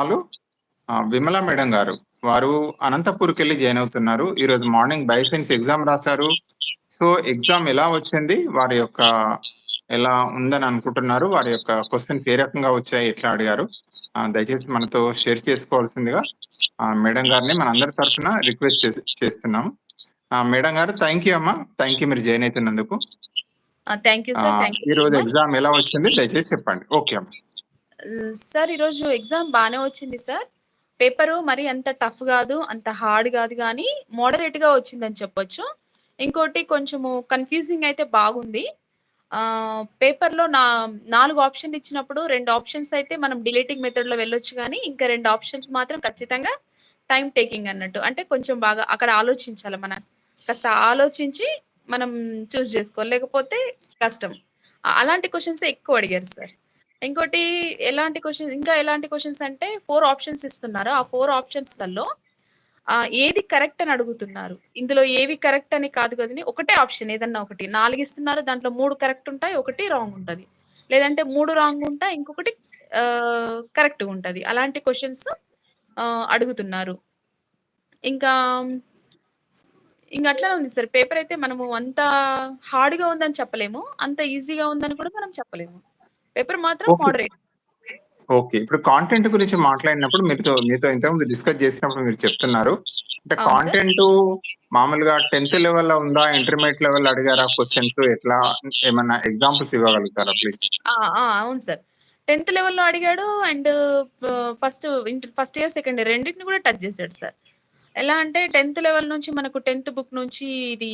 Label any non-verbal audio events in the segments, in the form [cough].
Hello Vimala madam గారు. వారు అనంతపూర్కి వెళ్ళి జాయిన్ అవుతున్నారు. ఈరోజు మార్నింగ్ బయోసైన్స్ ఎగ్జామ్ రాశారు. సో ఎగ్జామ్ ఎలా వచ్చింది? వారి యొక్క ఎలా ఉందని అనుకుంటున్నారు? వారి యొక్క క్వశ్చన్స్ ఏ రకంగా వచ్చాయి? ఎట్లా అడిగారు? దయచేసి మనతో షేర్ చేసుకోవాల్సిందిగా మేడం గారిని మన అందరి తరఫున రిక్వెస్ట్ చేస్తున్నాము మేడం గారు థ్యాంక్ యూ అమ్మా. థ్యాంక్ యూ మీరు జాయిన్ అవుతున్నందుకు. ఈ రోజు ఎగ్జామ్ ఎలా వచ్చింది? దయచేసి చెప్పండి. ఓకే అమ్మా. సార్ ఈరోజు ఎగ్జామ్ బాగానే వచ్చింది సార్. పేపరు మరి అంత టఫ్ కాదు అంత హార్డ్ కాదు కానీ మోడరేట్గా వచ్చిందని చెప్పొచ్చు. ఇంకోటి కొంచెము కన్ఫ్యూజింగ్ అయితే బాగుంది. పేపర్లో నా నాలుగు ఆప్షన్లు ఇచ్చినప్పుడు రెండు ఆప్షన్స్ అయితే మనం డిలీటింగ్ మెథడ్లో వెళ్ళొచ్చు కానీ ఇంకా రెండు ఆప్షన్స్ మాత్రం ఖచ్చితంగా టైం టేకింగ్ అన్నట్టు. అంటే కొంచెం బాగా అక్కడ ఆలోచించాలి మనం. కాస్త ఆలోచించి మనం చూస్ చేసుకోవాలి. లేకపోతే కష్టం. అలాంటి క్వశ్చన్స్ ఎక్కువ అడిగారు సార్. ఇంకోటి ఎలాంటి క్వశ్చన్స్ ఇంకా ఎలాంటి క్వశ్చన్స్ అంటే ఫోర్ ఆప్షన్స్ ఇస్తున్నారు. ఆ ఫోర్ ఆప్షన్స్లలో ఏది కరెక్ట్ అని అడుగుతున్నారు? ఇందులో ఏవి కరెక్ట్ అని కాదు కదని ఒకటే ఆప్షన్ ఏదన్నా ఒకటి. నాలుగు ఇస్తున్నారు దాంట్లో మూడు కరెక్ట్ ఉంటాయి ఒకటి రాంగ్ ఉంటుంది. లేదంటే మూడు రాంగ్ ఉంటాయి ఇంకొకటి కరెక్ట్ ఉంటుంది. అలాంటి క్వశ్చన్స్ అడుగుతున్నారు. ఇంకా ఇంకా అట్లానే ఉంది సార్. పేపర్ అయితే మనము అంత హార్డ్గా ఉందని చెప్పలేము. అంత ఈజీగా ఉందని కూడా మనం చెప్పలేము. పేపర్ మాత్రం. మోడరేట్ ఓకే ఇప్పుడు కాంటెంట్ గురించి మాట్లాడినప్పుడు మీతో మీతో ఇంతకుముందు డిస్కస్ చేసినప్పుడు మీరు చెప్తున్నారు. అంటే. కాంటెంట్ మామూలుగా టెన్త్ లెవెల్లో ఉందా ఇంటర్మీడియట్ లెవెల్ అడిగారా? క్వశ్చన్స్ ఎట్లా ఏమన్నా ఎగ్జాంపుల్స్ ఇవ్వగలుగుతారా ప్లీజ్ ఆ, ఆ, అవును సార్. టెన్త్ లెవెల్లో అడిగాడు and first first year second year రెండింటిని కూడా టచ్ చేశాడు సార్. ఎలా అంటే టెన్త్ లెవెల్ నుంచి మనకు టెన్త్ బుక్ నుంచి ఇది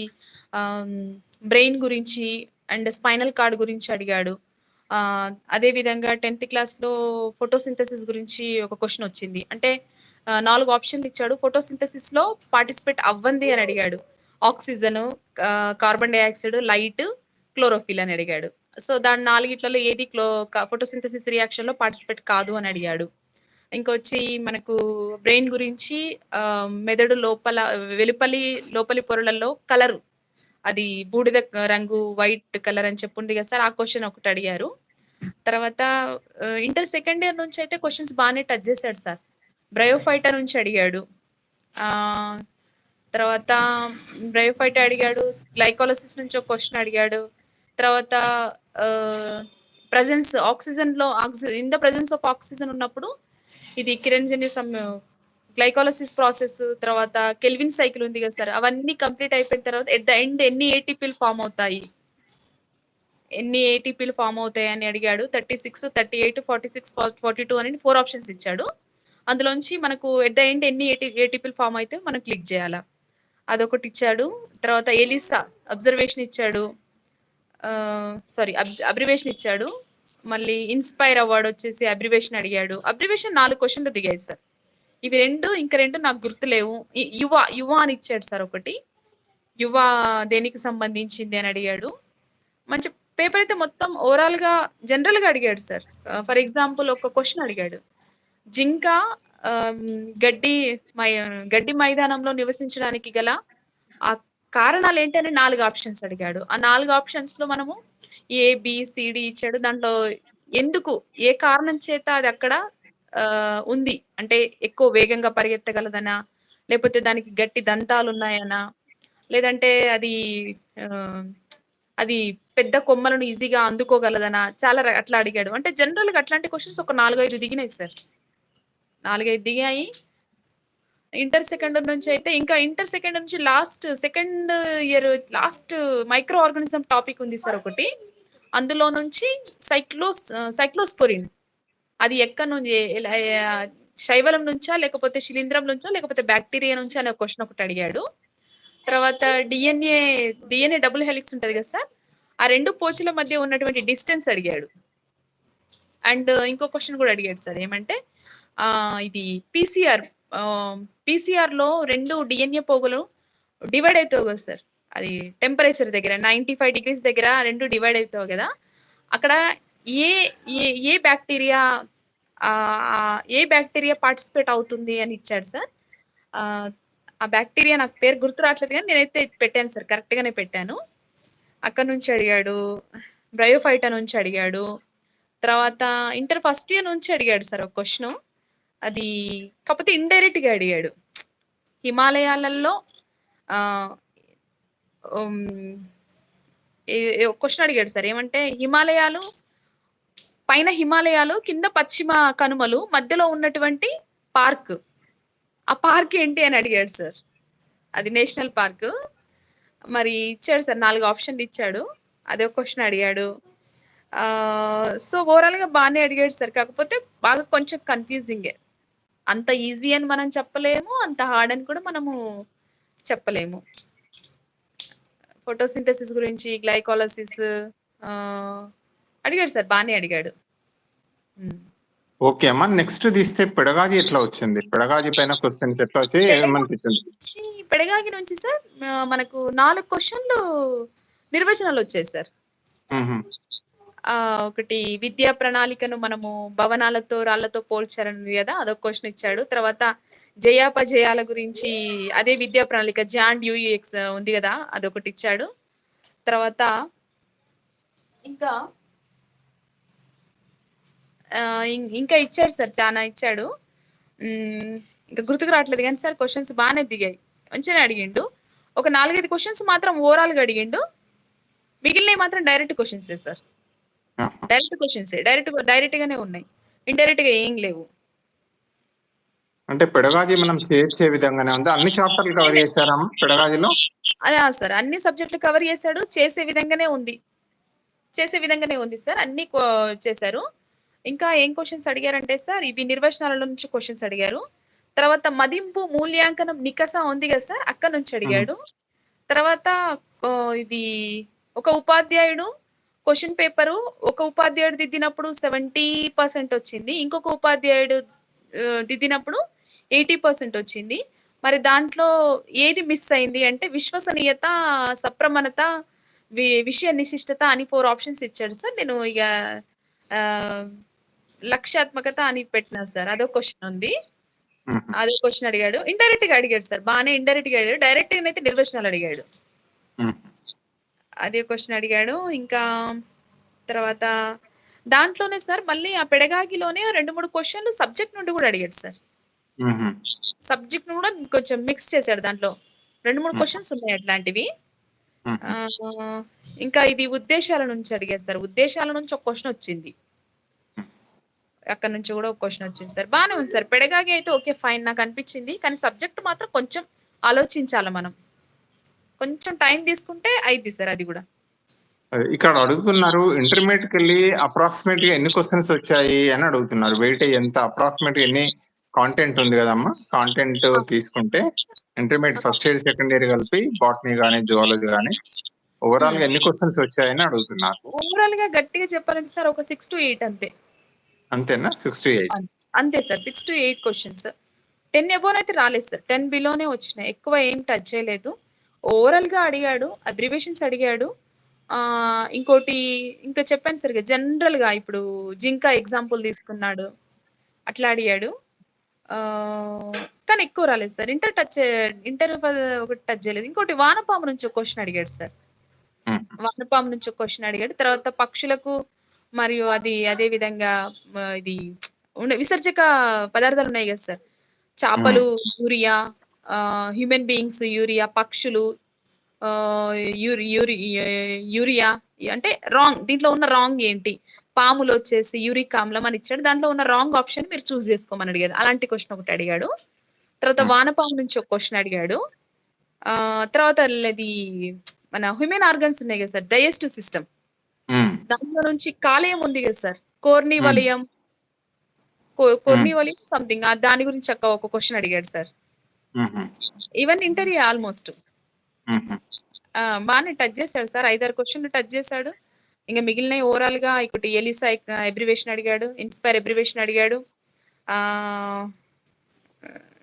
బ్రెయిన్ గురించి అండ్ స్పైనల్ కార్డ్ గురించి అడిగాడు. అదే విధంగా టెన్త్ క్లాస్లో ఫోటోసింథసిస్ గురించి ఒక క్వశ్చన్ వచ్చింది. అంటే నాలుగు ఆప్షన్లు ఇచ్చాడు. ఫోటోసింథసిస్లో పార్టిసిపేట్ అవ్వంది అని అడిగాడు. Oxygen carbon dioxide light chlorophyll అని అడిగాడు. సో దాని నాలుగిట్లలో ఏది క్లో ఫోటోసింథసిస్ రియాక్షన్లో పార్టిసిపేట్ కాదు అని అడిగాడు. ఇంకొచ్చి మనకు బ్రెయిన్ గురించి మెదడు లోపల వెలుపలి లోపలి పొరలలో కలరు అది బూడిద రంగు వైట్ కలర్ అని చెప్పుంది కదా సార్ ఆ క్వశ్చన్ ఒకటి అడిగారు. తర్వాత ఇంటర్ సెకండ్ ఇయర్ నుంచి అయితే క్వశ్చన్స్ బాగానే టచ్ చేశాడు సార్. బ్రయోఫైటా నుంచి అడిగాడు. ఆ, తర్వాత బ్రయోఫైటా అడిగాడు గ్లైకాలసిస్ నుంచి ఒక క్వశ్చన్ అడిగాడు. తర్వాత presence ఆక్సిజన్లో oxygen in the presence of oxygen ఉన్నప్పుడు ఇది కిరణ్జన్య సమ్ గ్లైకాలసిస్ ప్రాసెస్ తర్వాత కెల్విన్ సైకిల్ ఉంది కదా సార్ అవన్నీ కంప్లీట్ అయిపోయిన తర్వాత ఎట్ ద ఎండ్ ఎన్ని ఏటీపీలు ఫామ్ అవుతాయి? ఎన్ని ఏటీపీలు ఫామ్ అవుతాయి అని అడిగాడు. Thirty six thirty eight forty six forty two అని ఫోర్ ఆప్షన్స్ ఇచ్చాడు. అందులోంచి మనకు ఎట్ ద ఎండ్ ఎన్ని ఏటీ ఏటీపీలు ఫామ్ అయితే మనం క్లిక్ చేయాలా. అదొకటి ఇచ్చాడు. తర్వాత ఎలిసా అబ్జర్వేషన్ ఇచ్చాడు. సారీ అబ్రివేషన్ ఇచ్చాడు. మళ్ళీ ఇన్స్పైర్ అవార్డు వచ్చేసి అబ్రివేషన్ అడిగాడు. అబ్రివేషన్ నాలుగు క్వశ్చన్లు దిగాయి సార్. ఇవి రెండు ఇంకా రెండు నాకు గుర్తులేవు. యువ యువ అని ఇచ్చాడు సార్ ఒకటి. యువ దేనికి సంబంధించింది అని అడిగాడు. మంచి పేపర్ అయితే మొత్తం ఓవరాల్గా జనరల్గా అడిగాడు సార్. Uh, ఫర్ ఎగ్జాంపుల్ ఒక క్వశ్చన్ అడిగాడు. జింక um, గడ్డి మై గడ్డి మైదానంలో నివసించడానికి గల ఆ కారణాలు ఏంటని నాలుగు ఆప్షన్స్ అడిగాడు. ఆ నాలుగు ఆప్షన్స్లో మనము ఏ బిసిడి ఇచ్చాడు. దాంట్లో ఎందుకు ఏ కారణం చేత అది అక్కడ ఉంది. అంటే ఎక్కువ వేగంగా పరిగెత్తగలదనా? లేకపోతే దానికి గట్టి దంతాలు ఉన్నాయనా లేదంటే అది అది పెద్ద కొమ్మలను ఈజీగా అందుకోగలదనా? చాలా అట్లా అడిగాడు. అంటే జనరల్గా అట్లాంటి క్వశ్చన్స్ ఒక నాలుగైదు దిగినాయి సార్. నాలుగైదు దిగాయి. ఇంటర్ సెకండ్ నుంచి అయితే ఇంకా ఇంటర్ సెకండ్ నుంచి last second year last microorganism topic ఉంది సార్ ఒకటి. అందులో నుంచి సైక్లోస్ సైక్లోస్పోరిన్. అది ఎక్కడ నుంచి? శైవలం నుంచా లేకపోతే శిలీంద్రం నుంచా లేకపోతే బ్యాక్టీరియా నుంచా అనే క్వశ్చన్ ఒకటి అడిగాడు. తర్వాత డిఎన్ఏ డిఎన్ఏ డబుల్ హెలిక్స్ ఉంటుంది కదా సార్? ఆ రెండు పోచుల మధ్య ఉన్నటువంటి డిస్టెన్స్ అడిగాడు. అండ్ ఇంకో క్వశ్చన్ కూడా అడిగాడు సార్ ఏమంటే ఇది పీసీఆర్ పీసీఆర్లో రెండు డిఎన్ఏ పోగులు డివైడ్ అవుతావు కదా సార్? అది టెంపరేచర్ దగ్గర నైంటీ ఫైవ్ డిగ్రీస్ దగ్గర రెండు డివైడ్ అవుతావు కదా? అక్కడ A A A bacteria A bacteria participate అవుతుంది అని ఇచ్చాడు సార్ ఆ, బ్యాక్టీరియా నాకు పేరు గుర్తు రావట్లేదు కానీ నేనైతే పెట్టాను సార్ కరెక్ట్గానే పెట్టాను అక్కడ నుంచి అడిగాడు బ్రయోఫైటా నుంచి అడిగాడు తర్వాత ఇంటర్ ఫస్ట్ ఇయర్ నుంచి అడిగాడు సార్ ఒక క్వశ్చన్ అది కాకపోతే ఇండైరెక్ట్‌గా అడిగాడు. హిమాలయాలలో క్వశ్చన్ అడిగాడు సార్. ఏమంటే హిమాలయాలు పైన హిమాలయాలు, కింద పశ్చిమ కనుమలు, మధ్యలో ఉన్నటువంటి పార్క్. ఆ పార్క్ ఏంటి అని అడిగాడు సార్. అది నేషనల్ పార్క్. మరి ఇచ్చాడు సార్ నాలుగు ఆప్షన్‌లు ఇచ్చాడు. అదే క్వశ్చన్ అడిగాడు. సో ఓవరాల్‌గా బాగానే అడిగాడు సార్. కాకపోతే బాగా కొంచెం కన్‌ఫ్యూజింగే. అంత ఈజీ అని మనం చెప్పలేము. అంత హార్డ్ అని కూడా మనము చెప్పలేము. ఫోటోసింథసిస్ గురించి, గ్లైకాలసిస్ అడిగాడు సార్. బానే అడిగాడు. ఓకే అమ్మా. నెక్స్ట్ తీస్తే పెడగాజీ ఎట్లా వచ్చింది? పెడగాజీ పైన క్వెషన్స్ ఎట్లా వచ్చాయి? ఏమనిపించింది? నుంచి పెడగాగి నుంచి సార్ మనకు 4 క్వెషన్‌లు నిర్వచనాలొచ్చాయి సార్. హుహు. ఆహ్, ఒకటి విద్యా ప్రణాళికను మనము భవనాలతో, రాళ్ళతో పోల్చారనుంది గదా! అదొక క్వెషన్ ఇచ్చాడు. తర్వాత జయాపజయాల గురించి అదే విద్యా ప్రణాళిక జాన్ యూయూఎక్స్ ఉంది గదా! అదొకటిచ్చాడు. తర్వాత ఇంకా ఇంకా ఇచ్చాడు సార్. చానా ఇచ్చాడు. ఇంక గుర్తుకు రావట్లేదు గానీ సార్ క్వెషన్స్ బానే దిగాయి. మంచిగానే అడిగిండు. ఒక 4, 5 క్వెషన్స్ మాత్రం ఓవరాల్‌గా అడిగిండు. మిగిలినయి మాత్రం డైరెక్ట్ క్వెషన్సే సార్. డైరెక్ట్ క్వెషన్సే. డైరెక్ట్‌గా డైరెక్ట్‌గానే ఉన్నాయి. ఇండైరెక్ట్‌గా ఏం లేవు. అంటే పెడగాజీ మనం చేర్చే విధంగానే ఉందా? అన్ని చాప్టర్‌లు కవర్ చేసారామ్మా పెడగాజీలో? అలా సార్. అన్ని సబ్జెక్ట్‌లు కవర్ చేసాడు. చేసే విధంగానే ఉంది. చేసే విధంగానే ఉంది సార్. అన్నీ చేశారు. ఇంకా ఏం క్వెషన్స్ అడిగారంటే సార్, ఇవి నిర్వచనాల నుంచి క్వెషన్స్ అడిగారు. తర్వాత మదింపు, మూల్యాంకనం, నికష ఉంది గదా సార్! అక్కడి నుంచి. అడిగాడు. తర్వాత ఇది ఒక ఉపాధ్యాయుడు క్వెషన్ పేపరు ఒక ఉపాధ్యాయుడు దిద్దినప్పుడు 70% వచ్చింది. ఇంకొక ఉపాధ్యాయుడు దిద్దినప్పుడు 80% వచ్చింది. మరి దాంట్లో ఏది మిస్ అయింది అంటే విశ్వసనీయత, సప్రమణత, విషయ నిశిష్టత అని 4 ఆప్షన్స్ ఇచ్చాడు సార్. నేను ఆహ్, లక్ష్యాత్మకత అని పెట్టినా సార్. అదో క్వెషన్ ఉంది. అదో క్వెషన్ అడిగాడు. ఇండైరెక్ట్‌గా అడిగాడు సార్. బానే ఇండైరెక్ట్‌గా అడిగాడు. డైరెక్ట్‌గానైతే నిర్వచనాలు అడిగాడు. అదే క్వెషన్ అడిగాడు. ఇంకా తర్వాత దాంట్లోనే సార్ మళ్ళీ ఆ పెడగాగిలోనే 2, 3 క్వెషన్‌లు సబ్జెక్ట్ నుండి గూడా అడిగాడు సార్. హుహు. సబ్జెక్ట్‌ని గూడా కొంచెం మిక్స్ చేసాడు దాంట్లో. 2, 3 హుహు. క్వెషన్స్ ఉన్నాయి అట్లాంటివి. ఇంకా ఇది ఉద్దేశాల నుంచి అడిగారు సార్. ఉద్దేశాల నుంచి ఒక క్వెషన్ వచ్చింది. అక్కడి నుంచి గూడా ఒక క్వెషన్ వచ్చింది సార్. బానే ఉంది సార్. పెడగాగి అయితే ఓకే. ఫైన్ నాకనిపించింది. కానీ సబ్జెక్ట్ మాత్రం కొంచెం ఆలోచించాల మనం. కొంచెం టైం తీసుకుంటే అయిద్ది సార్ అది. అదే ఇక్కడ అడుగుతున్నారు ఇంటర్మీడియేట్‌కెళ్ళి అప్రాక్సిమేట్‌గా ఎన్ని క్వెషన్స్ వచ్చాయి అని అడుగుతున్నారు. వెయిటేజ్ ఎంత అప్రాక్సిమేట్‌గా ఎన్ని కాంటెంట్ ఉంది గదమ్మా! కాంటెంట్! తీసుకుంటే intermediate! First year, second year కలిపి బాటనీ గాని, జువాలజీ గాని ఓవరాల్‌గా హ్మ్. ఎన్ని క్వెషన్స్ వచ్చాయని అడుగుతున్నారు. ఓవరాల్‌గా గట్టిగా చెప్పాలంటే సార్ ఒక 6-8 అంతే. అంతేనా? 6-8 అన్ అంతే సార్. 6-8 క్వెషన్స్. 10 అబోవ్ అయితే రాలేదు సార్. 10 బిలోనే వచ్చినాయి. ఎక్కువ ఏం టచ్ చేయలేదు. ఓవరాల్‌గా అడిగాడు. అబ్రివియేషన్స్ అడిగాడు. ఇంకోటి ఇంకా చెప్పాను సార్ జనరల్‌గా ఇప్పుడు జింక ఎగ్జాంపుల్ తీసుకున్నాడు. అట్లా అడిగాడు. కానీ ఎక్కువ రాలేదు సార్. ఇంటర్ టచ్ ఇంటర్ ఒకటి టచ్ చేయలేదు. ఇంకోటి వానపాము నుంచి ఒక క్వెషన్ అడిగాడు సార్. వానపాము నుంచి ఒక క్వెషన్ అడిగాడు. తర్వాత పక్షులకు మరియు అది అదే విధంగా మ ఇది ఉండే విసర్జక పదార్థాలు ఉన్నాయి గదా సార్! చాపలు హ్మ్. యూరియా, ఆహ్, హ్యూమన్ బీయింగ్స్ యూరియా, పక్షులు ఆహ్, యూరి యూరి యూరియా అంటే రాంగ్ దీంట్లో ఉన్న రాంగ్ ఏంటి? పాములొచ్చేసి యూరిక్ ఆమ్లం అని ఇచ్చాడు. దాంట్లో ఉన్న రాంగ్ ఆప్షన్ మీరు చూజ్ చేసుకోమని అడిగాడు. అలాంటి క్వెషన్ ఒకటి అడిగాడు. తర్వాత హ్మ్. వానపాము నుంచి ఒక క్వెషన్ అడిగాడు. ఆహ్, తర్వాత ఇది మన హ్యూమన్ ఆర్గాన్స్ ఉన్నాయి గదా సార్! Digestive system. దాంట్లో నుంచి కాలేయం ఉంది గదా సార్! కోర్ని. వలయం. కొ హ్మ్. కొర్ని వలయం సంథింగ్ దాని గురించి ఒక ఒక క్వెషన్ అడిగాడు సార్. హుహు. ఇవన్నీ ఇంటరే ఆల్‌మోస్ట్. బానే టచ్ చేసాడు సార్. 5, 6 క్వెషన్‌లు టచ్ చేసాడు. ఇంక మిగిలినయి ఓవరాల్‌గా ఒకటి ఎలిసా ఎక్ అబ్రివియేషన్ అడిగాడు. ఇన్‌స్పైర్ అబ్రివియేషన్ అడిగాడు.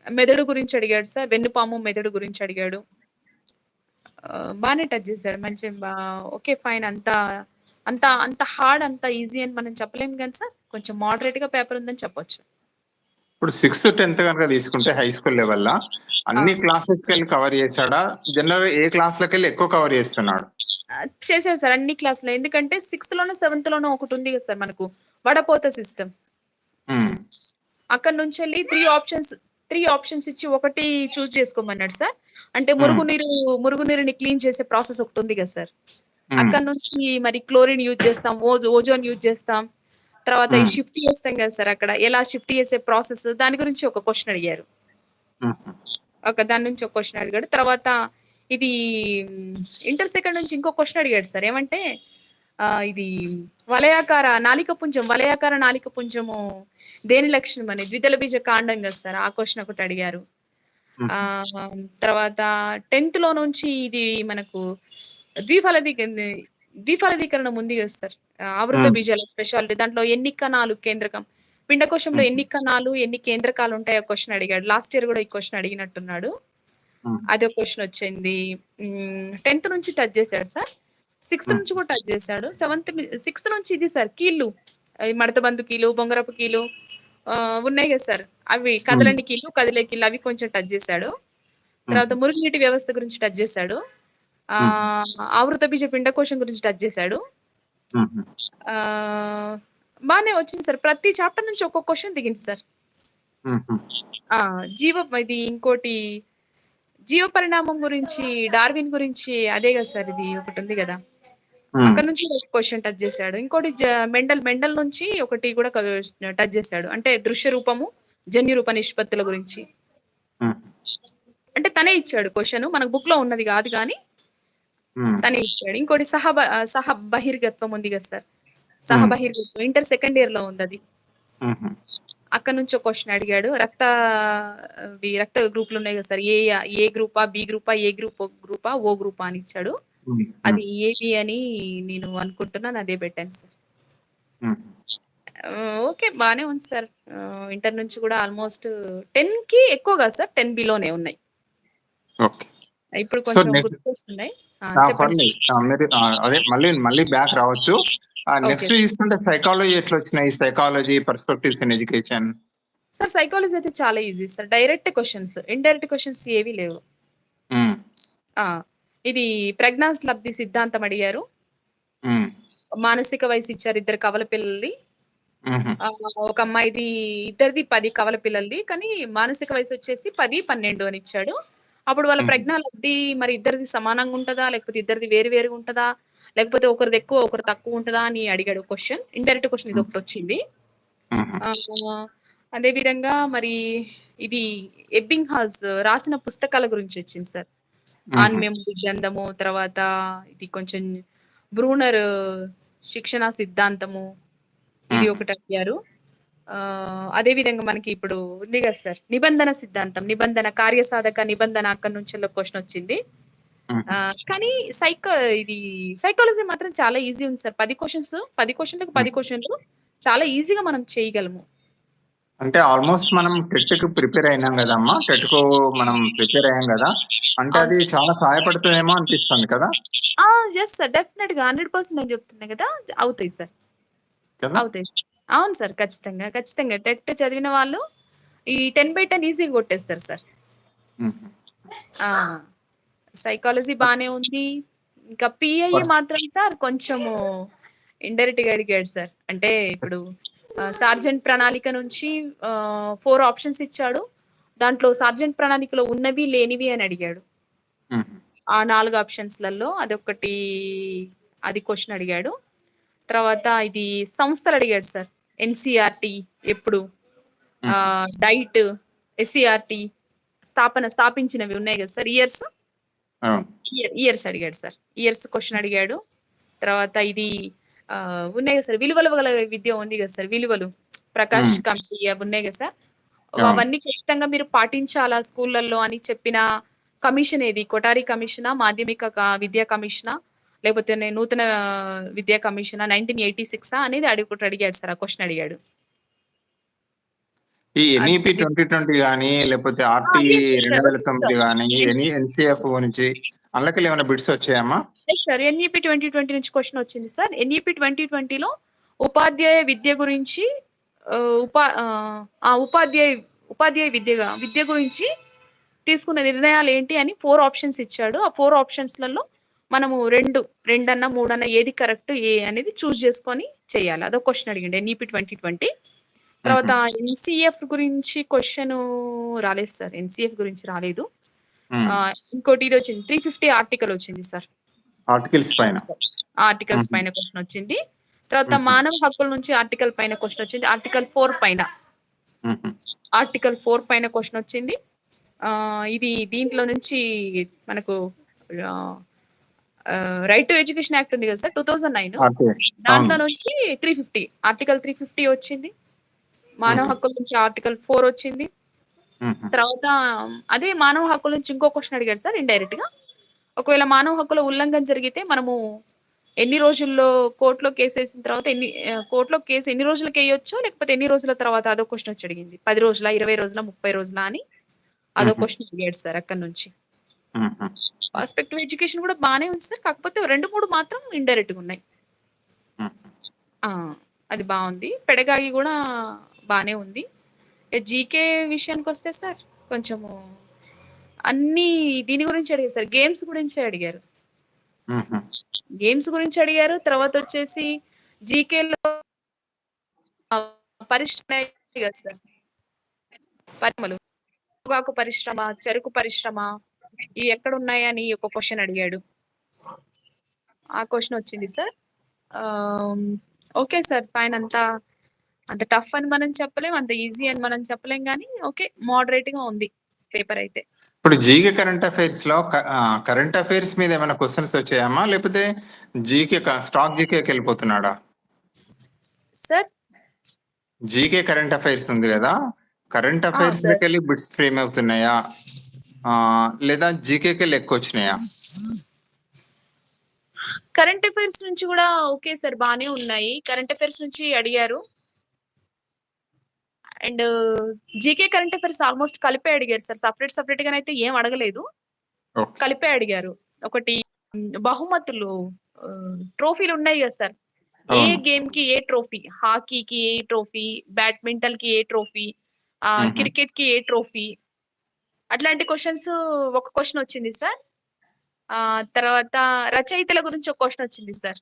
మెదడు గురించి అడిగాడు సార్. వెన్నుపాము మెదడు గురించి అడిగాడు. బానే టచ్ చేసాడు. మంచి ఓకే. ఫైన్ అంతా అంత అంత హార్డ్ అంత ఈజీ అని మనం చెప్పలేము గానీ సార్. కొంచెం మోడరేట్‌గా పేపర్ ఉందని చెప్పొచ్చు. ఇప్పుడు 6, 10థ్ గనుక తీసుకుంటే హై స్కూల్ లెవెల్‌లా! అన్ని క్లాసెస్‌కెళ్ళి కవర్ చేసాడా? జనరల్‌గా ఏ క్లాస్‌లకెళ్ళి ఎక్కువ కవర్ చేస్తున్నాడు? చేసాడు సార్ అన్ని క్లాస్‌లో. ఎందుకంటే 6థ్‌లోనో, 7థ్‌లోనో ఒకటుంది గదా సార్ మనకు వడపోత సిస్టమ్. అక్కడి నుంచి వెళ్ళి త్రీ ఆప్షన్స్ త్రీ ఆప్షన్స్ ఇచ్చి ఒకటి చూస్ చేసుకోమన్నాడు సార్ అంటే మురుగునీరు మురుగునీరుని క్లీన్ చేసే ప్రాసెస్ ఒకటి ఉంది కదా సార్ అక్కడ నుంచి మరి క్లోరిన్ యూజ్ చేస్తాం ఓజో ఓజోన్ యూజ్ చేస్తాం. తర్వాత ఈ. షిఫ్ట్ చేస్తాం కదా సార్ అక్కడ. ఎలా షిఫ్ట్ చేసే ప్రాసెస్? దాని గురించి ఒక క్వశ్చన్ అడిగారు. ఒక దాని నుంచి ఒక క్వశ్చన్ అడిగాడు. తర్వాత ఇది ఇంటర్ సెకండ్ నుంచి ఇంకో క్వశ్చన్ అడిగాడు సార్. ఏమంటే ఇది వలయాకార నాలిక పుంజం వలయాకార నాలిక పుంజము దేని లక్షణం అని ద్విదళ బీజ కాండం కదా సార్. ఆ క్వశ్చన్ ఒకటి అడిగారు. తర్వాత టెన్త్లో నుంచి ఇది మనకు ద్విఫలదీ ద్విఫలదీకరణం ఉంది కదా సార్ ఆవృత. బీజాల స్పెషాలిటీ. దాంట్లో ఎన్ని కణాలు కేంద్రకం? పిండకోశంలో. ఎన్ని కణాలు ఎన్ని కేంద్రకాలు ఉంటాయో? క్వశ్చన్ అడిగాడు. లాస్ట్ ఇయర్ కూడా ఈ క్వశ్చన్ అడిగినట్టున్నాడు. అదే క్వశ్చన్ వచ్చింది. టెన్త్ నుంచి టచ్ చేశాడు సార్. సిక్స్త్. నుంచి కూడా టచ్ చేశాడు. సెవెంత్ సిక్స్త్ నుంచి ఇది సార్ కీళ్ళు. అవి మడత బంధు కీలు బొంగరపు కీలు ఉన్నాయి కదా సార్. అవి కదలని కీలు కదిలే కీళ్ళు అవి కొంచెం టచ్ చేశాడు. తర్వాత మురుగునీటి వ్యవస్థ గురించి టచ్ చేశాడు. ఆవృత బీజ పిండకోశం గురించి టచ్ చేశాడు. బాగానే వచ్చింది సార్. ప్రతి చాప్టర్ నుంచి ఒక్కొక్క క్వశ్చన్ దిగింది సార్. జీవ ఇది ఇంకోటి జీవ పరిణామం గురించి డార్విన్ గురించి అదే కదా సార్ ఇది ఒకటి ఉంది కదా. అక్కడ నుంచి ఒక క్వశ్చన్ టచ్ చేశాడు. ఇంకోటి మెండల్ మెండల్ నుంచి ఒకటి కూడా టచ్ చేశాడు. అంటే దృశ్య రూపము జన్యు రూప నిష్పత్తుల గురించి. అంటే తనే ఇచ్చాడు క్వశ్చన్. మనకు బుక్లో ఉన్నది కాదు కానీ తనే ఇచ్చాడు. ఇంకోటి సహ సహ బహిర్గత్వం ఉంది కదా సార్. సహ. బహిర్గత్వం ఇంటర్ సెకండ్ ఇయర్లో ఉంది అది అక్కడ నుంచి ఒక క్వశ్చన్ అడిగాడు. రక్త రక్త గ్రూపులు ఉన్నాయి కదా సార్. ఏ ఏ గ్రూపా బి గ్రూపా ఏ గ్రూప్ గ్రూపా ఓ గ్రూపా అని ఇచ్చాడు. అది ఏబి అని నేను అనుకుంటున్నాను అదే పెట్టాను సార్. ఓకే బానే ఉంది సార్. ఇంటర్ నుంచి కూడా ఆల్మోస్ట్ టెన్కి ఎక్కువ కాదు సార్. టెన్ బిలోనే ఉన్నాయి. ఓకే. ఇప్పుడు కొంచెం next- గుర్తొస్తున్నాయి. మీరు అదే మళ్ళీ మళ్ళీ బ్యాక్ రావచ్చు. నెక్స్ట్. తీసుకుంటే సైకాలజీ ఎట్లా వచ్చినాయి psychology perspectives in education sir psychology అయితే చాలా easy sir. Direct questions indirect questions ఏవి లేవు. ఆ, ఇది ప్రజ్ఞాస్ లబ్ధి సిద్ధాంతం అడిగారు. మానసిక వయసు ఇచ్చారు ఇద్దరు కవల పిల్లల్ని. ఒక అమ్మాయిది ఇద్దరిది పది కవల పిల్లల్ది కానీ మానసిక వయసు వచ్చేసి పది పన్నెండు అని ఇచ్చాడు. అప్పుడు వాళ్ళ మ్మ్. ప్రజ్ఞా లబ్ధి మరి ఇద్దరిది సమానంగా ఉంటుందా? లేకపోతే ఇద్దరిది వేరు వేరుగా ఉంటుందా? లేకపోతే ఒకరిది ఎక్కువ ఒకరు తక్కువ ఉంటుందా అని అడిగాడు క్వశ్చన్ ఇండైరెక్ట్ క్వశ్చన్ ఇది ఒకటి వచ్చింది. అదే విధంగా మరి ఇది ఎబ్బింగ్ హాస్ రాసిన పుస్తకాల గురించి వచ్చింది సార్. ఆన్ మెమరీ గ్రంథము తర్వాత ఇది కొంచెం బ్రూనర్ శిక్షణ సిద్ధాంతము. ఇది ఒకటి అడిగారు. ఆ, అదే విధంగా మనకి ఇప్పుడు ఉంది కదా సార్ నిబంధన సిద్ధాంతం నిబంధన కార్యసాధక నిబంధన అక్కడి నుంచి క్వశ్చన్ వచ్చింది. కానీ సైకో ఇది సైకాలజీ మాత్రం చాలా ఈజీ ఉంది సార్. పది క్వశ్చన్స్ పది క్వశ్చన్లకు పది క్వశ్చన్లు చాలా ఈజీగా మనం చేయగలము. అంటే ఆల్మోస్ట్ మనం టెట్కు ప్రిపేర్ అయినాం కదమ్మా? టెట్కు మనం ప్రిపేర్ అయ్యాం కదా? అంటే అది చాలా సహాయపడుతుందేమో అనిపిస్తుంది కదా? Yes sir definitely hundred percent నేను చెప్తున్నా కదా అవుతాయి సార్. అవుతాయి అవును సార్ ఖచ్చితంగా ఖచ్చితంగా. టెట్ చదివిన వాళ్ళు ఈ టెన్ బై టెన్ ఈజీగా కొట్టేస్తారు సార్. సైకాలజీ బానే ఉంది. ఇంకా పిఐ మాత్రం సార్ కొంచెము ఇండైరెక్ట్గా అడిగాడు సార్. అంటే ఇప్పుడు సార్జెంట్ ప్రణాళిక నుంచి ఫోర్ ఆప్షన్స్ ఇచ్చాడు. దాంట్లో సార్జెంట్ ప్రణాళికలో ఉన్నవి లేనివి అని అడిగాడు. ఆ నాలుగు ఆప్షన్స్లలో అదొకటి అది క్వశ్చన్ అడిగాడు. తర్వాత ఇది సంస్థలు అడిగాడు సార్. ఎన్సిఆర్టి ఎప్పుడు? ఆ, డైట్ ఎస్సిఆర్టి స్థాపన స్థాపించినవి ఉన్నాయి కదా సార్. ఇయర్స్. ఇయర్స్ అడిగాడు సార్. ఇయర్స్ క్వశ్చన్ అడిగాడు. తర్వాత ఇది ఉన్నాయి కదా సార్. విలువలు గల విద్య ఉంది కదా సార్. విలువలు. ప్రకాష్. కమిటీ అవి ఉన్నాయి కదా సార్. అవును. అవన్నీ ఖచ్చితంగా మీరు పాటించాలా స్కూళ్ళల్లో అని చెప్పిన కమిషన్ ఏది? కొటారి కమిషనా? మాధ్యమిక విద్యా కమిషనా? లేకపోతే నే- నూతన విద్యా కమిషనా నైన్టీన్ ఎయిటీ సిక్స్ అనేది అడుగుట అడిగాడు సార్ ఆ క్వశ్చన్ అడిగాడు. ఈ ఎన్ఈపి ట్వంటీ ట్వంటీ కానీ లేకపోతే ఆర్టీ yes, రెండు. వేల తొమ్మిది కానీ ఎనీ ఎన్సిఎఫ్ నుంచి అందులోకి ఏమైనా బిట్స్ వచ్చాయమ్మా? సార్ ఎన్ఈపి ట్వంటీ ట్వంటీ నుంచి క్వశ్చన్ వచ్చింది సార్. ఎన్ఈపి ట్వంటీ ట్వంటీలో ఉపాధ్యాయ విద్య గురించి ఉపా ఉపాధ్యాయ ఉపాధ్యాయ విద్యగా విద్య గురించి తీసుకున్న నిర్ణయాలు ఏంటి అని ఫోర్ ఆప్షన్స్ ఇచ్చాడు. ఆ ఫోర్ ఆప్షన్స్లలో మనము రెండు రెండన్నా మూడన్నా ఏది కరెక్ట్ ఏ అనేది చూస్ చేసుకొని చేయాలి అదొక క్వశ్చన్ అడిగిండు ఎన్ఈపి ట్వంటీ ట్వంటీ తర్వాత ఎన్‌సీఎఫ్ గురించి క్వెషన్ రాలేదు సార్. ఎన్‌సీఎఫ్ గురించి రాలేదు. హ్మ్. ఆహ్, ఇంకోటి ఇదొచ్చింది. 350 ఆర్టికల్ వచ్చింది సార్. ఆర్టికల్స్ పైన. ఆర్టికల్స్. పైన క్వెషన్ వచ్చింది. తర్వాత. మానవ హక్కుల నుంచి ఆర్టికల్ పైన క్వెషన్ వచ్చింది. ఆర్టికల్ 4 పైన. ఆర్టికల్ 4 పైన క్వెషన్ వచ్చింది. ఇది దీంట్లో నుంచి మనకు రైట్ టు ఎడ్యుకేషన్ యాక్ట్ ఉంది కదా సార్ 2009 ఓకే. దాంట్లో అవును. నుంచి 350 ఆర్టికల్ 350 వచ్చింది. మానవ. హక్కుల నుంచి ఆర్టికల్ 4 వచ్చింది. తర్వాత అదే మానవ హక్కుల నుంచి ఇంకో క్వెషన్ అడిగాడు సార్ ఇండైరెక్ట్‌గా. ఒకవేళ మానవ హక్కుల ఉల్లంఘన జరిగితే మనము ఎన్ని రోజుల్లో కోర్ట్‌లో కేసేసిన తర్వాత ఎన్ని కోర్ట్‌లో కేస్ ఎన్ని రోజులకెయొచ్చు? లేకపోతే ఎన్ని రోజుల తర్వాత అదో క్వెషన్ వచ్చి అడిగింది. 10 రోజులా? 20 రోజులా? 30 రోజులా? అని అదో. క్వెషన్ అడిగాడు సార్ అక్కడి నుంచి. పర్స్పెక్టివ్ ఎడ్యుకేషన్ కూడా బానే ఉంది సార్. కాకపోతే 2, 3 మాత్రం ఇండైరెక్ట్‌గా ఉన్నాయి. అది బావుంది. పెడగాగి గూడా బానే ఉంది. జీకే విషయానికొస్తే సార్ కొంచెము అన్నీ దీని గురించి అడిగారు సార్. గేమ్స్ గురించే అడిగారు. గేమ్స్ గురించి అడిగారు. తర్వాతొచ్చేసి జీకేలో ఆహ్, పరిశ్రమ సార్. పరిశ్రమలు. పొగాకు పరిశ్రమ, చెరుకు పరిశ్రమ ఇవి ఎక్కడున్నాయని ఒక క్వెషన్ అడిగాడు. ఆ క్వెషన్ వచ్చింది సార్. Okay sir. ఫైన్ అంతా అంత టఫ్ అని మనం చెప్పలేం. అంత ఈజీ అని మనం చెప్పలేం గానీ ఓకే. మోడరేట్‌గా ఉంది పేపర్ అయితే. ఇప్పుడు జీకే కరెంట్ అఫైర్స్‌లో క ఆహ్, కరెంట్ అఫైర్స్ మీద ఏమైనా క్వెషన్స్ వచ్చాయమ్మా? లేకపోతే జీకే స్టాక్ జీకేకెళ్ళిపోతున్నాడా? సార్? జీకే కరెంట్ అఫైర్స్ ఉంది గదా! కరెంట్! అఫైర్స్. మీదకెళ్ళి బిట్స్ ఫ్రేమ్ అవుతున్నాయా? లేదా జీకేకెళ్ళి ఎక్కువొచ్చినాయా? కరెంట్ అఫైర్స్ నుంచి గూడా ఓకే సార్. బానే ఉన్నాయి. కరెంట్ అఫైర్స్ నుంచి అడిగారు. And GK current affairs almost కలిపే అడిగారు సార్. సెపరేట్ సెపరేట్‌గానైతే ఏం అడగలేదు. కలిపే అడిగారు. ఒకటి బహుమతులు ఆహ్, ట్రోఫీలున్నాయి గదా సార్. ఏ అవును. గేమ్‌కి ఏ ట్రోఫీ? హాకీకి ఏ ట్రోఫీ? బ్యాడ్మింటన్‌కి ఏ ట్రోఫీ? ఆహ్, హుహు. క్రికెట్‌కి ఏ ట్రోఫీ? అట్లాంటి క్వెషన్స్ ఒక క్వెషన్ వచ్చింది సార్. ఆహ్, తర్వాత రచయితల గురించి ఒక క్వెషన్ వచ్చింది సార్.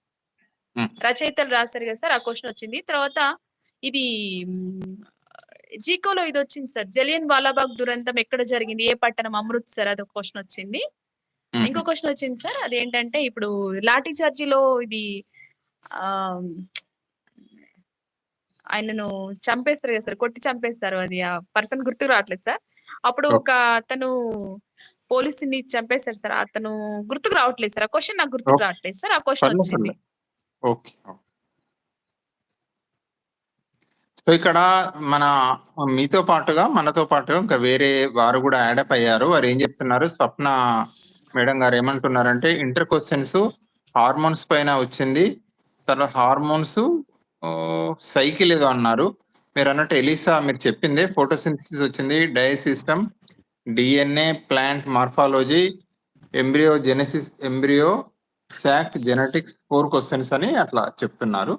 రచయితలు రాసారు గదా సార్. ఆ క్వెషన్ వచ్చింది. తర్వాత ఇది జీకోలో ఇదొచ్చింది సార్. జలియన్ వాలాబాగ్ దురంతం ఎక్కడ జరిగింది? ఏ పట్టణం? అమృత్‌సర్ అదొక క్వెషన్ వచ్చింది. హుహు. ఇంకో క్వెషన్ వచ్చింది సార్. అదేంటంటే ఇప్పుడు లాఠీ చార్జీలో ఇది ఆయనను చంపేస్తారు గదా సార్. కొట్టి చంపేస్తారు. అది ఆ పర్సన్ గుర్తుకు రావట్లేదు సార్. అప్పుడు. ఒక అతను పోలీస్‌ని చంపేసాడు సార్. అతను గుర్తుకు రావట్లేదు సార్. ఆ క్వెషన్ నాకు గుర్తుకు. రావట్లేదు సార్. ఆ పర్లేదు వచ్చింది. ఓకే. సో, ఇక్కడ మన మీతో పాటుగా, మనతో పాటుగా ఇంకా వేరే వారు గూడా యాడప్ అయ్యారు. వారేం జెప్తున్నారు? స్వప్న మేడం గారు ఏమంటున్నారంటే ఇంటర్ క్వెషన్స్ హార్మోన్స్ పైన వచ్చింది. తర్వాత హార్మోన్స్ సైకిల్ ఏదో అన్నారు. మీరన్నట్టు ఎలిసా మీరు చెప్పిందే ఫోటోసింథసిస్ వచ్చింది. Die system, DNA, plant morphology, embryo genesis, embryo sac genetics 4 questions అని అట్లా చెప్తున్నారు.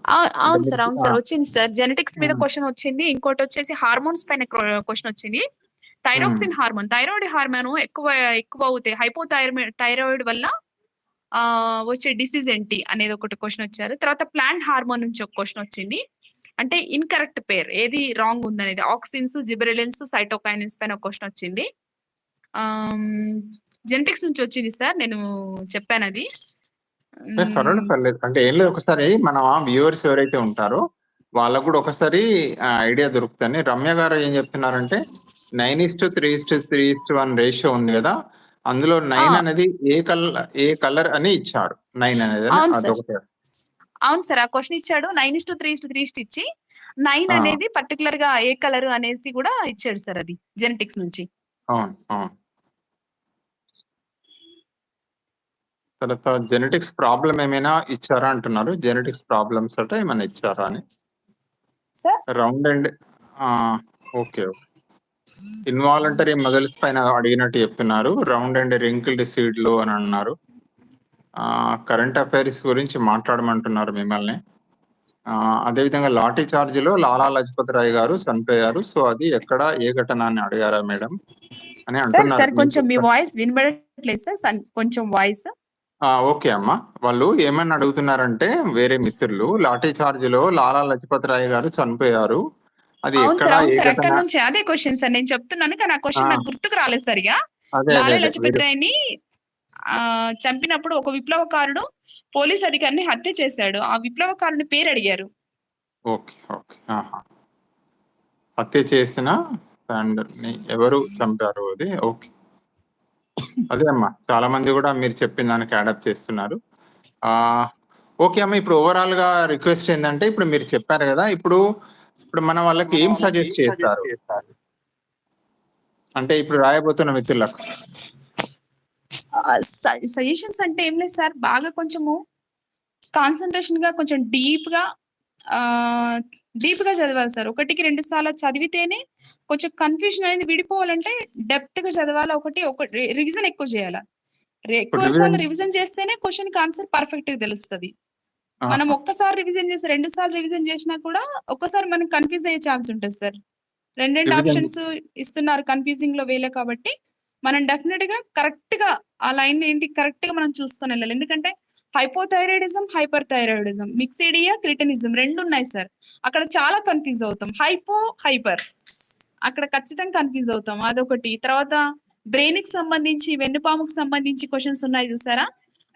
అవును మీరు సార్. అవును! సార్. వచ్చింది సార్. జెనెటిక్స్ మీద. క్వెషన్ వచ్చింది. ఇంకోటొచ్చేసి హార్మోన్స్ పైన క్వ క్వెషన్ వచ్చింది. థైరాక్సిన్ హార్మోన్, థైరాయిడ్ హార్మోన్ ఎక్కువ ఎక్కువ అవుతాయి. హైపోథైరమి థైరాయిడ్ వల్ల వచ్చే డిసీజ్ ఏంటి? అనేది ఒకటి క్వెషన్ వచ్చారు. తర్వాత ప్లాంట్ హార్మోన్ నుంచి ఒక క్వెషన్ వచ్చింది. అంటే ఇన్‌కరెక్ట్ పెయిర్ ఏది రాంగ్ ఉందనేది. ఆక్సిన్స్, జిబెరెలిన్స్, సైటోకైనిన్స్ పైన ఒక క్వెషన్ వచ్చింది. జెనెటిక్స్ నుంచి వచ్చింది సార్. నేను పర్వాలేదు హ్మ్. పర్లేదు. అంటే ఏం లేదు ఒకసారి మన వ్యూవర్స్ ఎవరైతే ఉంటారో వాళ్ళకి గూడా ఒకసారి ఐడియా దొరుకుతదని రమ్య గారు ఏం జెప్తున్నారంటే 9:3:3:1 రేషియో ఉంది గదా! అందులో 9 ఆ! అనేది ఏ కల్ ఏ కలర్ అని ఇచ్చారు. 9 అనేదని అవును సార్. అదొకటే. అవును సార్. ఆ క్వెషన్ ఇచ్చాడు. 9:3:3 ఇచ్చి 9 ఆ! అనేది పర్టిక్యులర్‌గా ఏ కలర్ అనేసి గూడా ఇచ్చాడు సార్ అది. జెనెటిక్స్ నుంచి. తర్వాత జెనెటిక్స్ ప్రాబ్లమ్ ఏమైనా ఇచ్చారా అంటున్నారు. జెనెటిక్స్ ప్రాబ్లమ్స్ అట ఏమన్నా ఇచ్చారా అని? Round and. Okay. Involuntary muscles పైన అడిగినట్టు చెప్తున్నారు. రౌండ్ అండ్ రింకిల్డ్ సీడ్‌లు అని అన్నారు. కరెంట్ అఫైర్స్ గురించి మాట్లాడమంటున్నారు మిమ్మల్ని. అదేవిధంగా లాఠీ చార్జ్‌లో లాలా లజపతి రాయ్ గారు చనిపోయారు. సో, అది ఎక్కడ? ఏ ఘటన అని అడిగారా మేడం? అని సార్, అంటున్నారు. సార్ కొంచెం మీ వాయిస్ వినబడట్లేదు సార్. కొంచెం వాయిస్. ఓకే అమ్మా. వాళ్ళు ఏమని అడుగుతున్నారంటే వేరే మిత్రులు లాఠీ చార్జ్‌లో లాలా లజపతి రాయ్ గారు చనిపోయారు. అది ఎక్కడ నుంచి అదే క్వశ్చన్ సార్ నేను చెప్తున్నాను కానీ ఆ క్వశ్చన్ నాకు గుర్తుకు రాలేదు సరిగా లాలే లజపతి మీరు రాయ్ని ఆ చంపినప్పుడు ఒక విప్లవకారుడు పోలీస్ అధికారిని హత్య చేశాడు. ఆ విప్లవకారుని పేరు అడిగారు. Okay okay. హత్య చేసిన ని ఎవరు చంపారు అది? ఓకే. అదే అమ్మా చాలా మంది కూడా మీరు చెప్పిన దానికి అడాప్ట్ చేస్తున్నారు. ఆ ఓకే అమ్మ ఇప్పుడు ఓవరాల్గా రిక్వెస్ట్ ఏంటంటే ఇప్పుడు మీరు చెప్పారు కదా ఇప్పుడు ఇప్పుడు మన వాళ్ళకి ఏం సజెస్ట్ చేస్తారు? అంటే ఇప్పుడు రాయబోతున్న మిత్రులకు. సజెషన్స్ అంటే ఏం లేదు సార్. బాగా కొంచెము కాన్సన్ట్రేషన్గా కొంచెం డీప్గా డీప్గా చదవాలి సార్. ఒకటికి రెండు సార్లు చదివితేనే కొంచెం కన్ఫ్యూజన్ అనేది విడిపోవాలంటే డెప్త్గా చదవాలి ఒకటి ఒక రివిజన్ ఎక్కువ చేయాలి. ఎక్కువ సార్లు రివిజన్ చేస్తేనే క్వశ్చన్కి ఆన్సర్ పర్ఫెక్ట్గా తెలుస్తుంది. మనం ఒక్కసారి రివిజన్ చేసి రెండు సార్లు రివిజన్ చేసినా కూడా ఒక్కసారి మనం కన్ఫ్యూజ్ అయ్యే ఛాన్స్ ఉంటుంది సార్. రెండు రెండు Revision- ఆప్షన్స్ ఇస్తున్నారు కన్ఫ్యూజింగ్లో వేలే కాబట్టి మనం డెఫినెట్గా కరెక్ట్గా ఆ లైన్ ఏంటి? కరెక్ట్గా మనం చూసుకొని వెళ్ళాలి. ఎందుకంటే hypothyroidism hyperthyroidism myxoedema cretinism రెండు ఉన్నాయి సార్. అక్కడ చాలా కన్ఫ్యూజ్ అవుతాం. హైపో హైపర్ అక్కడ ఖచ్చితంగా కన్ఫ్యూజ్ అవుతాం. అదొకటి. తర్వాత బ్రెయిన్కి సంబంధించి వెన్నుపాముకు సంబంధించి క్వశ్చన్స్ ఉన్నాయి చూసారా?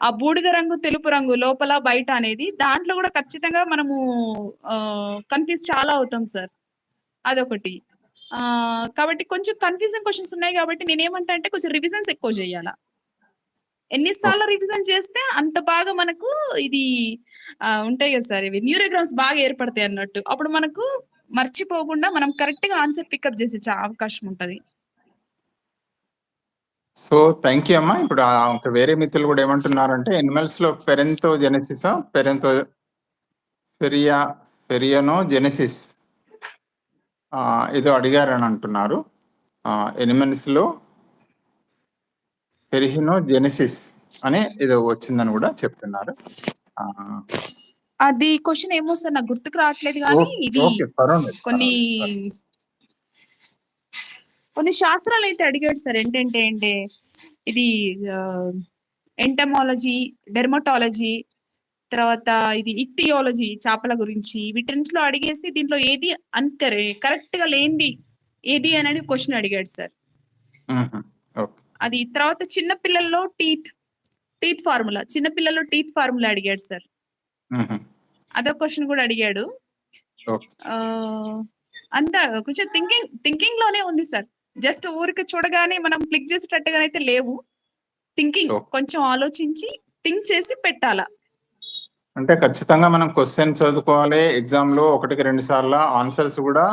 ఆ బూడిద రంగు తెలుపు రంగు లోపల బయట అనేది దాంట్లో కూడా ఖచ్చితంగా మనము కన్ఫ్యూజ్ చాలా అవుతాం సార్. అదొకటి. కాబట్టి కొంచెం కన్ఫ్యూజన్ క్వశ్చన్స్ ఉన్నాయి కాబట్టి నేనేమంటా అంటే కొంచెం రివిజన్స్ ఎక్కువ చేయాలా? ఎన్నిసార్లు రివిజన్ చేస్తే అంత బాగా మనకు ఇది ఉంటాయి కదా సార్ ఇవి న్యూరోగ్రామ్స్ బాగా ఏర్పడతాయి అన్నట్టు. అప్పుడు మనకు మర్చిపోకుండా మనం కరెక్ట్గా ఆన్సర్ పికప్ చేసే అవకాశం ఉంటది. సో థ్యాంక్ యూ అమ్మా. ఇప్పుడు వేరే మిత్రులు కూడా ఏమంటున్నారంటే ఎనిమల్స్లో పెరెంతో జెనెసిస్ పెరెంతో పెరియా పెరియనో జెనెసిస్ ఏదో అడిగారని అంటున్నారు ఎనిమల్స్లో పెరిహినో జెనెసిస్ అని ఏదో వచ్చిందని కూడా చెప్తున్నారు. ఆ, అది క్వశ్చన్ ఏమో సార్ నాకు గుర్తుకు రావట్లేదు కానీ ఇది కొన్ని. కొన్ని శాస్త్రాలు అయితే అడిగాడు సార్ ఏంటంటే అంటే ఇది ఎంటమాలజీ డెర్మటాలజీ తర్వాత ఇది ఇక్తియాలజీ చేపల గురించి వీటిలో అడిగేసి దీంట్లో ఏది అంతరే కరెక్ట్గా లేనిది ఏది అనేది క్వశ్చన్ అడిగాడు సార్. అది తర్వాత చిన్న పిల్లల్లో టీత్ టీత్ ఫార్ములా చిన్న పిల్లల్లో టీత్ ఫార్ములా అడిగాడు సార్. అదో క్వశ్చన్ కూడా అడిగాడు. అంతా కొంచెం థింకింగ్ థింకింగ్లోనే ఉంది సార్. జస్ట్ ఊరికి చూడగానే మనం క్లిక్ చేసేటట్టుగా అయితే లేవు. థింకింగ్. కొంచెం ఆలోచించి థింక్ చేసి పెట్టాలా. అంటే ఖచ్చితంగా మనం క్వశ్చన్ చదువుకోవాలి. ఎగ్జామ్లో ఒకటికి రెండు సార్లు ఆన్సర్స్ కూడా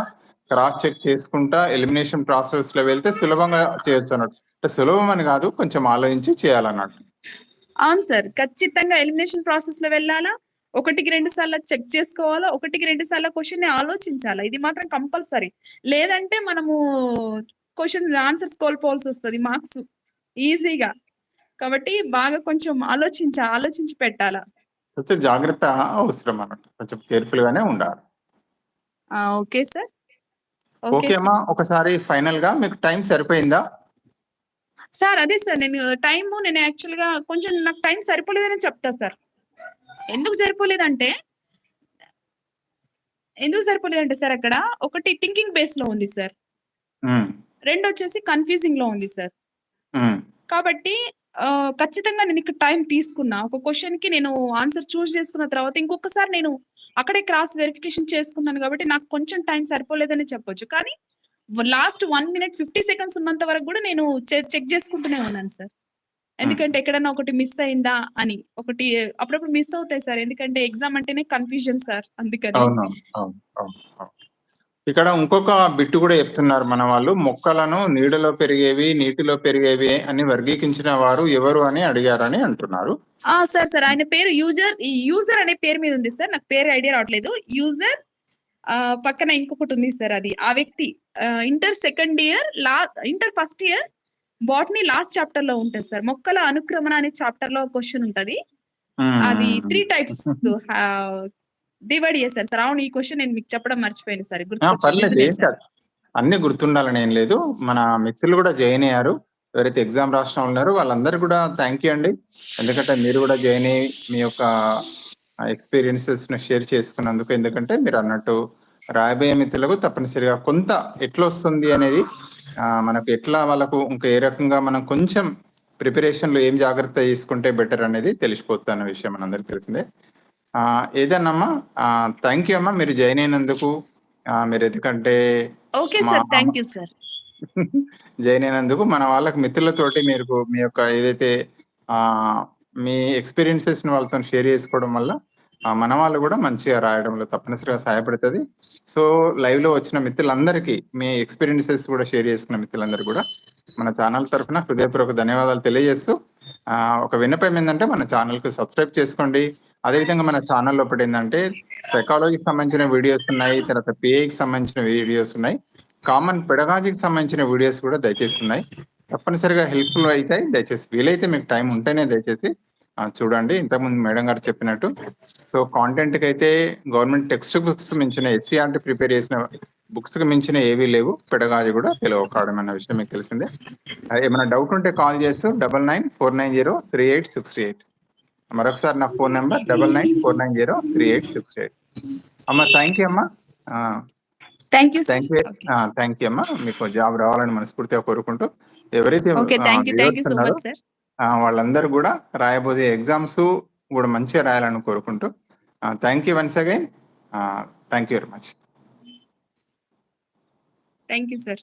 క్రాస్ చెక్ చేసుకుంటా ఎలిమినేషన్ ప్రాసెస్లో వెళ్తే సులభంగా చేయొచ్చు అన్నట్టు. అంటే సులభం అని కాదు కొంచెం ఆలోచించి చేయాలన్నట్టు. అవును సార్. ఖచ్చితంగా ఎలిమినేషన్ ప్రాసెస్లో వెళ్ళాలా? ఒకటికి రెండు సార్లు చెక్ చేసుకోవాలా? ఒకటికి రెండు సార్లు క్వశ్చన్ని ఆలోచించాలా? ఇది మాత్రం కంపల్సరీ లేదంటే మనము క్వశ్చన్ ఆన్సర్స్ కోల్పోవాల్సి వస్తుంది మార్క్స్ ఈజీగా కాబట్టి బాగా కొంచెం ఆలోచించ ఆలోచించి పెట్టాలా? కొంచెం జాగ్రత్త అవసరం అన్నట్టు కొంచెం కేర్ఫుల్ గానే ఉండాలి. ఆ, ఓకే సార్. ఓకే అమ్మా ఒకసారి ఫైనల్గా మీకు టైం సరిపోయిందా? సార్ అదే సార్ నేను టైం నేను యాక్చువల్గా కొంచెం నాకు టైం సరిపోలేదని చెప్తా సార్. ఎందుకు సరిపోలేదంటే ఎందుకు సరిపోలేదంటే సార్ అక్కడ ఒకటి థింకింగ్ బేస్లో ఉంది సార్. రెండు వచ్చేసి కన్ఫ్యూజింగ్లో ఉంది సార్. కాబట్టి ఖచ్చితంగా నేను ఇక్కడ టైం తీసుకున్నా. ఒక క్వశ్చన్కి నేను ఆన్సర్ చూస్ చేసుకున్న తర్వాత ఇంకొకసారి నేను అక్కడే క్రాస్ వెరిఫికేషన్ చేసుకున్నాను కాబట్టి నాకు కొంచెం టైం సరిపోలేదని చెప్పొచ్చు. కానీ last one minute fifty seconds ఉన్నంత వరకు కూడా నేను చెక్ చేసుకుంటూనే ఉన్నాను సార్ ఎందుకంటే ఎక్కడైనా ఒకటి మిస్ అయిందా అని. ఒకటి అప్పుడప్పుడు మిస్ అవుతాయి సార్ ఎందుకంటే ఎగ్జామ్ అంటేనే కన్ఫ్యూజన్ సార్ అందుకని అవును అవును అవును అవును. ఇక్కడ ఇంకొక బిట్టు కూడా చెప్తున్నారు మన వాళ్ళు. మొక్కలను నీడలో పెరిగేవి నీటిలో పెరిగేవి అని వర్గీకరించిన వారు ఎవరు అని అడిగారని అంటున్నారు. ఆ సార్ సార్ ఆయన పేరు యూజర్. ఈ యూజర్ అనే పేరు మీద ఉంది సార్. నాకు పేరు ఐడియా రావట్లేదు. యూజర్ పక్కన ఇంకొకటి ఉంది సార్ అది. ఆ వ్యక్తి ఇంటర్ సెకండ్ ఇయర్ లా inter first year botany last చాప్టర్లో ఉంటుంది సార్. మొక్కల అనుక్రమణ అనే చాప్టర్లో క్వశ్చన్ ఉంటది. అది త్రీ టైప్స్. [laughs] డివైడ్ చేశారు సార్. అవును ఈ క్వశ్చన్ నేను మీకు చెప్పడం మర్చిపోయాను సార్. పర్లేదు అన్ని గుర్తుండాలని ఏం లేదు. మన మిత్రులు కూడా జాయిన్ అయ్యారు. ఎవరైతే ఎగ్జామ్ రాసిన ఉన్నారు వాళ్ళందరూ కూడా థ్యాంక్ యూ అండి. ఎందుకంటే మీరు కూడా జాయిన్ అయ్యి మీ యొక్క ఎక్స్పీరియన్సెస్ను షేర్ చేసుకున్నందుకు ఎందుకంటే మీరు అన్నట్టు రాయబోయే మిత్రులకు తప్పనిసరిగా కొంత ఎట్లా వస్తుంది అనేది మనకు ఎట్లా వాళ్ళకు ఇంకా ఏ రకంగా మనం కొంచెం ప్రిపరేషన్లో ఏం జాగ్రత్త తీసుకుంటే బెటర్ అనేది తెలిసిపోతుంది అన్న విషయం మనందరికి తెలిసిందే. ఏదన్నమ్మా? థ్యాంక్ యూ అమ్మా. మీరు జాయిన్ అయినందుకు. మీరు ఎందుకంటే okay sir thank you sir. [laughs] Join అయినందుకు మన వాళ్ళకి మిత్రులతోటి మీరు మీ యొక్క ఏదైతే ఆ మీ ఎక్స్పీరియన్సెస్ని వాళ్ళతో షేర్ చేసుకోవడం వల్ల మన వాళ్ళు కూడా మంచిగా రాయడంలో తప్పనిసరిగా సహాయపడుతుంది. సో లైవ్లో వచ్చిన మిత్రులందరికీ మీ ఎక్స్పీరియన్సెస్ కూడా షేర్ చేసుకున్న మిత్రులందరూ కూడా మన ఛానల్ తరఫున హృదయపూర్వక ధన్యవాదాలు తెలియజేస్తూ ఒక విన్నపం ఏంటంటే మన ఛానల్కి సబ్స్క్రైబ్ చేసుకోండి. అదేవిధంగా మన ఛానల్ లోపల ఏంటంటే టెకాలజీకి సంబంధించిన వీడియోస్ ఉన్నాయి తర్వాత పిఐకి సంబంధించిన వీడియోస్ ఉన్నాయి. కామన్ పెడగాజీకి సంబంధించిన వీడియోస్ కూడా దయచేసి ఉన్నాయి. తప్పనిసరిగా హెల్ప్ఫుల్ అవుతాయి దయచేసి వీలైతే మీకు టైం ఉంటేనే దయచేసి చూడండి. ఇంతకుముందు మేడం గారు చెప్పినట్టు. సో కాంటెంట్కి అయితే గవర్నమెంట్ టెక్స్ట్ బుక్స్ మించిన ఎస్సీఆర్టీ ప్రిపేర్ చేసిన బుక్స్కి మించిన ఏవీ లేవు. పెడగాజీ కూడా తెలియ కావడం అన్న విషయం మీకు తెలిసిందే. ఏమైనా డౌట్ ఉంటే కాల్ చేయొచ్చు. Double nine four nine zero three eight six eight. మరొకసారి నా phone number double nine four nine zero three eight six eight. అమ్మ థ్యాంక్ యూ అమ్మా. Thank you thank you thank you అమ్మా. మీకు జాబ్ రావాలని మనస్ఫూర్తిగా కోరుకుంటూ ఎవరైతే వాళ్ళందరూ కూడా రాయబోయే ఎగ్జామ్స్ కూడా మంచిగా రాయాలని కోరుకుంటూ thank you once again thank you very much thank you sir